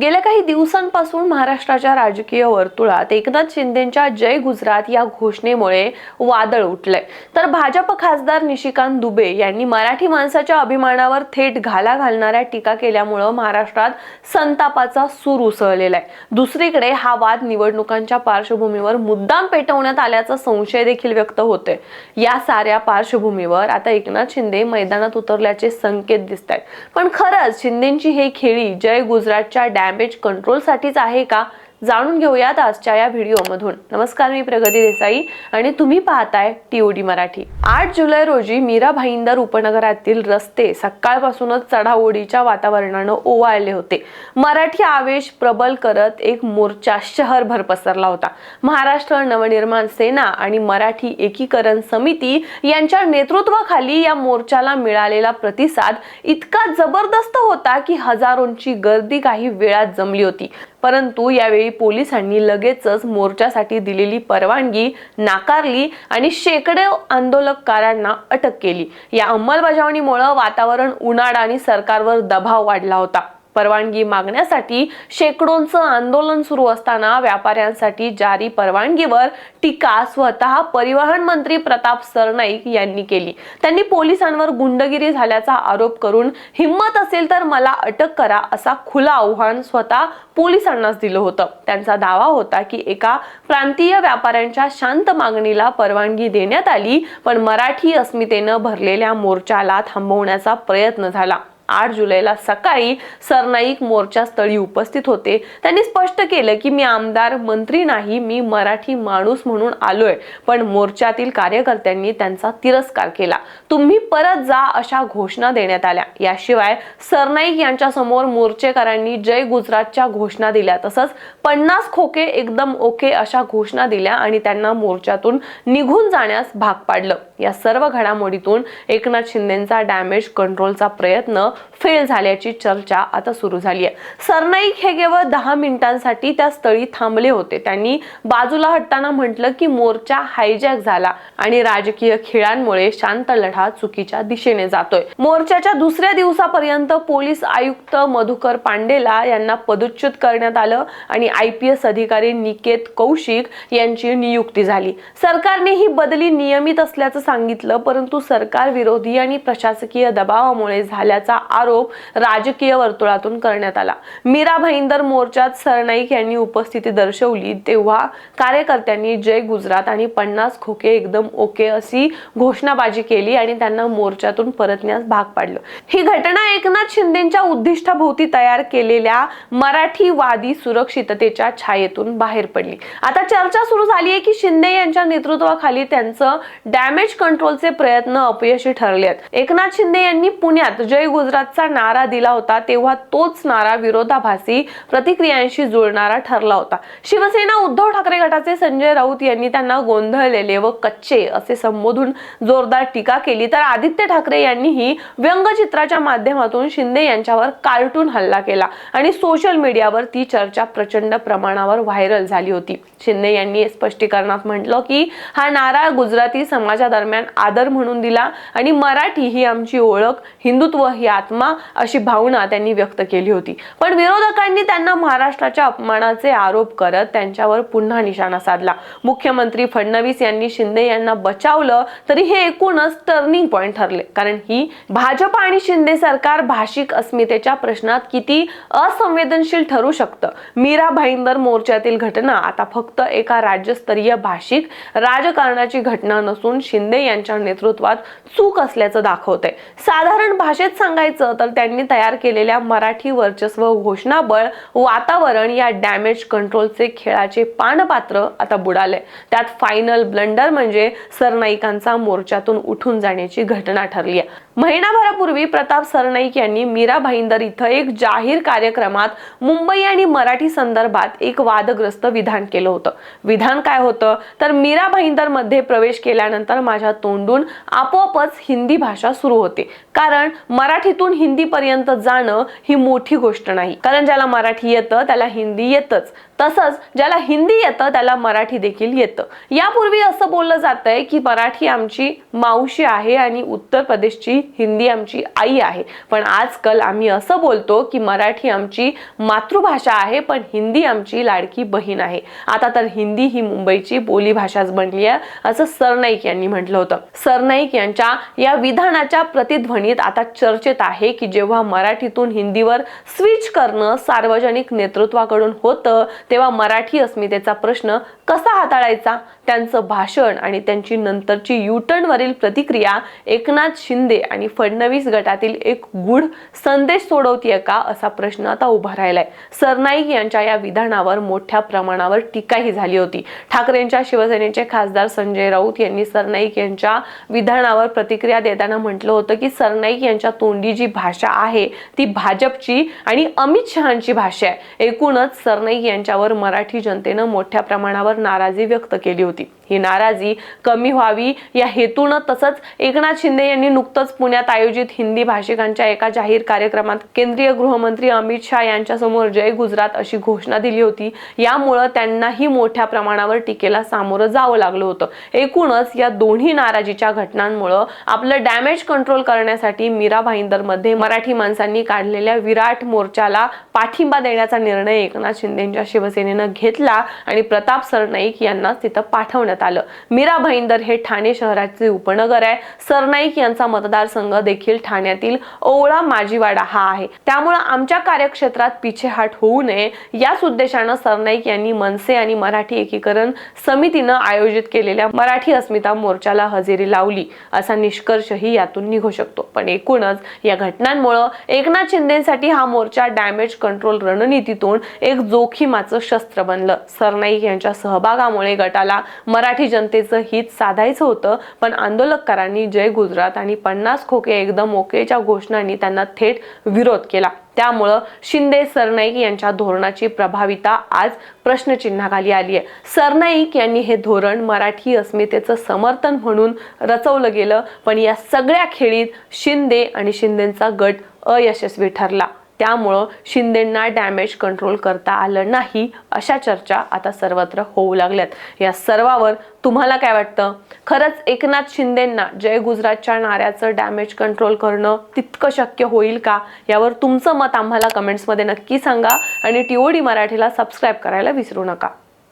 गेल्या काही दिवसांपासून महाराष्ट्राच्या राजकीय वर्तुळात एकनाथ शिंदेच्या जय गुजरात या घोषणेमुळे वादळ उठलंय. तर भाजप खासदार निशिकांत दुबे यांनी मराठी माणसाच्या अभिमानावर थेट घाला घालणाऱ्या टीका केल्यामुळं महाराष्ट्रात संतापाचा सूर उसळलेला आहे. दुसरीकडे हा वाद निवडणुकांच्या पार्श्वभूमीवर मुद्दाम पेटवण्यात आल्याचा संशय देखील व्यक्त होतोय. या साऱ्या पार्श्वभूमीवर आता एकनाथ शिंदे मैदानात उतरल्याचे संकेत दिसत आहेत पण खरंच शिंदेची हे खेळी जय गुजरातच्या डॅमेज कंट्रोलसाठीच आहे का? जाणून घेऊयात आजच्या या व्हिडिओमधून. नमस्कार मी प्रगती देसाई आणि तुम्ही पाहताय टीओडी मराठी. आठ जुलै रोजी मीरा भाईंदर उपनगरातील रस्ते सकाळपासूनच चढाओढीच्या वातावरणानं ओवाळले होते. मराठी आवेश प्रबल करत एक मोर्चा शहरभर पसरला होता. महाराष्ट्र नवनिर्माण सेना आणि मराठी एकीकरण समिती यांच्या नेतृत्वाखाली या मोर्चाला मिळालेला प्रतिसाद इतका जबरदस्त होता की हजारोंची गर्दी काही वेळात जमली होती. परंतु यावेळी पोलिसांनी लगेचच मोर्चासाठी दिलेली परवानगी नाकारली आणि शेकडो आंदोलककारांना अटक केली. या अंमलबजावणीमुळे वातावरण उन्हाळा आणि सरकारवर दबाव वाढला होता. परवानगी मागण्यासाठी शेकडोंचं आंदोलन सुरू असताना व्यापाऱ्यांसाठी जारी परवानगीवर टीका स्वतः परिवहन मंत्री प्रताप सरनाईक यांनी केली. त्यांनी पोलिसांवर गुंडगिरी झाल्याचा आरोप करून हिंमत असेल तर मला अटक करा असा खुला आव्हान स्वतः पोलिसांनाच दिलं होतं. त्यांचा दावा होता की एका प्रांतीय व्यापाऱ्यांच्या शांत मागणीला परवानगी देण्यात आली पण मराठी अस्मितेनं भरलेल्या मोर्चाला थांबवण्याचा प्रयत्न झाला. आठ जुलैला सकाळी सरनाईक मोर्चास्थळी उपस्थित होते. त्यांनी स्पष्ट केलं की मी आमदार मंत्री नाही मी मराठी माणूस म्हणून आलोय. पण मोर्चातील कार्यकर्त्यांनी त्यांचा तिरस्कार केला. तुम्ही परत जा अशा घोषणा देण्यात आल्या. याशिवाय सरनाईक यांच्या समोर मोर्चेकरांनी जय गुजरातच्या घोषणा दिल्या. तसंच पन्नास खोके एकदम ओके अशा घोषणा दिल्या आणि त्यांना मोर्चातून निघून जाण्यास भाग पाडलं. या सर्व घडामोडीतून एकनाथ शिंदेचा डॅमेज कंट्रोलचा प्रयत्न फेल झाल्याची चर्चा आता सुरू झाली आहे सरनाईक हे केवळ दहा मिनिटांसाठी त्या स्थळी थांबले होते. त्यांनी बाजूला हटताना म्हटलं की मोर्चा हायजॅक झाला आणि राजकीय खेळांमुळे शांत लढा चुकीच्या दिशेने जातोय. मोर्चाच्या दुसऱ्या दिवसापर्यंत पोलीस आयुक्त मधुकर पांडेला यांना पदच्युत करण्यात आलं आणि आय पी एस अधिकारी निकेत कौशिक यांची नियुक्ती झाली. सरकारने ही बदली नियमित असल्याचं सांगितलं परंतु सरकार विरोधी आणि प्रशासकीय दबावामुळे झाल्याचा आरोप राजकीय वर्तुळातून करण्यात आला. मीरा भाईंदर मोर्चात सरनाईक यांनी उपस्थिती दर्शवली तेव्हा कार्यकर्त्यांनी जय गुजरात आणि पन्नास खोके एकदम ओके अशी घोषणाबाजी केली आणि त्यांना मोर्चातून परतण्यास भाग पाडलं. ही घटना एकनाथ शिंदेच्या उद्दिष्टाभोवती तयार केलेल्या मराठीवादी सुरक्षिततेच्या छायेतून बाहेर पडली. आता चर्चा सुरू झाली आहे की शिंदे यांच्या नेतृत्वाखाली त्यांचं डॅमेज कंट्रोलचे प्रयत्न अपयशी ठरले आहेत एकनाथ शिंदे यांनी पुण्यात जय गुजरात गुजरातचा नारा दिला होता तेव्हा तोच नारा विरोधाभासी प्रतिक्रियांशी जुळणारा ठरला होता. शिवसेना उद्धव ठाकरे गटाचे संजय राऊत यांनी त्यांना गोंधळलेले व कच्चे असे संबोधून जोरदार टीका केली. तर आदित्य ठाकरे यांनीही व्यंगचित्राच्या माध्यमातून शिंदे यांच्यावर कार्टून हल्ला केला आणि सोशल मीडियावर ती चर्चा प्रचंड प्रमाणावर व्हायरल झाली होती. शिंदे यांनी स्पष्टीकरणात म्हटलं की हा नारा गुजराती समाजादरम्यान आदर म्हणून दिला आणि मराठी ही आमची ओळख हिंदुत्व ही आत्मा अशी भावना त्यांनी व्यक्त केली होती. पण विरोधकांनी त्यांना महाराष्ट्राच्या अपमानाचे आरोप करत त्यांच्यावर पुन्हा निशाणा साधला. मुख्यमंत्री फडणवीस यांनी शिंदे यांना बचावलं तरी हे एकूणच टर्निंग पॉईंट ठरले. कारण ही भाजप आणि शिंदे सरकार भाषिक अस्मितेच्या प्रश्नात किती असंवेदनशील ठरू शकतं. मीरा भाईंदर मोर्चातील घटना आता फक्त एका राज्यस्तरीय भाषिक राजकारणाची घटना नसून शिंदे यांच्या नेतृत्वात चूक असल्याचं दाखवते साधारण भाषेत सांगायचं तर त्यांनी तयार केलेल्या मराठी वर्चस्व घोषणाबळ वातावरण या डॅमेज कंट्रोलचे खेळाचे पानपात्र आता बुडाले. त्यात फायनल ब्लंडर म्हणजे सरनाईकांचा मोर्चातून उठून जाण्याची घटना ठरली आहे महिनाभरापूर्वी प्रताप सरनाईक यांनी मीरा भाईंदर इथं एक जाहीर कार्यक्रमात मुंबई आणि मराठी संदर्भात एक वादग्रस्त विधान केलं होतं. विधान काय होतं? तर मीरा भाईंदरमध्ये प्रवेश केल्यानंतर माझ्या तोंडून आपोआपच हिंदी भाषा सुरू होते. कारण मराठीतून मराठीतून हिंदी पर्यंत जाणं ही मोठी गोष्ट नाही. कारण ज्याला मराठी येतं त्याला हिंदी येतच. तसंच ज्याला हिंदी येतं त्याला मराठी देखील येतं. यापूर्वी असं बोललं जातंय की मराठी आमची मावशी आहे आणि उत्तर प्रदेशची हिंदी आमची आई आहे. पण आजकाल आम्ही असं बोलतो की मराठी आमची मातृभाषा आहे पण हिंदी आमची लाडकी बहीण आहे. आता तर हिंदी ही मुंबईची बोलीभाषाच बनली आहे असं सरनाईक यांनी म्हटलं होतं. सरनाईक यांच्या या विधानाच्या प्रतिध्वनीत आता चर्चेत आहे. आहे की जेव्हा मराठीतून हिंदीवर स्विच करणं सार्वजनिक नेतृत्वाकडून होतं तेव्हा मराठी अस्मितेचा प्रश्न कसा हाताळायचा? त्यांचं भाषण आणि त्यांची नंतरची युटर्नवरील प्रतिक्रिया एकनाथ शिंदे आणि फडणवीस गटातील एक गूढ संदेश सोडवतीये का असा प्रश्न आता उभा राहिलाय. सरनाईक यांच्या या विधानावर मोठ्या प्रमाणावर टीकाही झाली होती. ठाकरेंच्या शिवसेनेचे खासदार संजय राऊत यांनी सरनाईक यांच्या विधानावर प्रतिक्रिया देताना म्हटलं होतं की सरनाईक यांच्या तोंडी जी भाषा आहे ती भाजपची आणि अमित शहाची भाषा आहे. एकूणच सरनाईक यांच्यावर मराठी जनतेनं मोठ्या प्रमाणावर नाराजी व्यक्त केली होती. ही नाराजी कमी व्हावी. या हेतूनं तसंच एकनाथ शिंदे यांनी नुकतंच पुण्यात आयोजित हिंदी भाषिकांच्या एका जाहीर कार्यक्रमात केंद्रीय गृहमंत्री अमित शहा यांच्यासमोर जय गुजरात अशी घोषणा दिली होती. यामुळं त्यांनाही मोठ्या प्रमाणावर टीकेला सामोरं जावं लागलं होतं. एकूणच या दोन्ही नाराजीच्या घटनांमुळं आपलं डॅमेज कंट्रोल करण्यासाठी मीरा भाईंदरमध्ये मराठी माणसांनी काढलेल्या विराट मोर्चाला पाठिंबा देण्याचा निर्णय एकनाथ शिंदेच्या शिवसेनेनं घेतला आणि प्रताप सरनाईक यांना तिथं पाठवण्यात आलं. मीरा भाईंदर हे ठाणे शहराचे उपनगर आहे. सरनाईक यांचा मतदारसंघ देखील ठाण्यातील ओवळा माजीवाडा हा आहे. त्यामुळे आमच्या कार्यक्षेत्रात पिछेहाट होऊ नये. याच उद्देशानं सरनाईक यांनी मनसे आणि मराठी एकीकरण समितीनं आयोजित केलेल्या मराठी अस्मिता मोर्चाला हजेरी लावली. असा निष्कर्षही यातून निघू शकतो. पण एकूणच या घटनांमुळं एकनाथ शिंदेसाठी हा मोर्चा डॅमेज कंट्रोल रणनीतीतून एक जोखीमाचं शस्त्र बनलं. सरनाईक यांच्या सहभागामुळे गटाला मराठी मराठी जनतेचं हित साधायचं होतं पण आंदोलककारांनी जय गुजरात आणि पन्नास खोके एकदम ओकेच्या घोषणांनी त्यांना थेट विरोध केला. त्यामुळं शिंदे सरनाईक यांच्या धोरणाची प्रभाविता आज प्रश्नचिन्हाखाली आली आहे. सरनाईक यांनी हे धोरण मराठी अस्मितेचं समर्थन म्हणून रचवलं गेलं पण या सगळ्या खेळीत शिंदे आणि शिंदेंचा गट अयशस्वी ठरला. त्यामुळं शिंदेंना डॅमेज कंट्रोल करता आलं नाही अशा चर्चा आता सर्वत्र होऊ लागल्यात. या सर्वावर तुम्हाला काय वाटतं? खरंच एकनाथ शिंदेंना जय गुजरातच्या नाऱ्याचं डॅमेज कंट्रोल करणं तितकं शक्य होईल का? यावर तुमचं मत आम्हाला कमेंट्समध्ये नक्की सांगा आणि टीओडी मराठीला सबस्क्राईब करायला विसरू नका.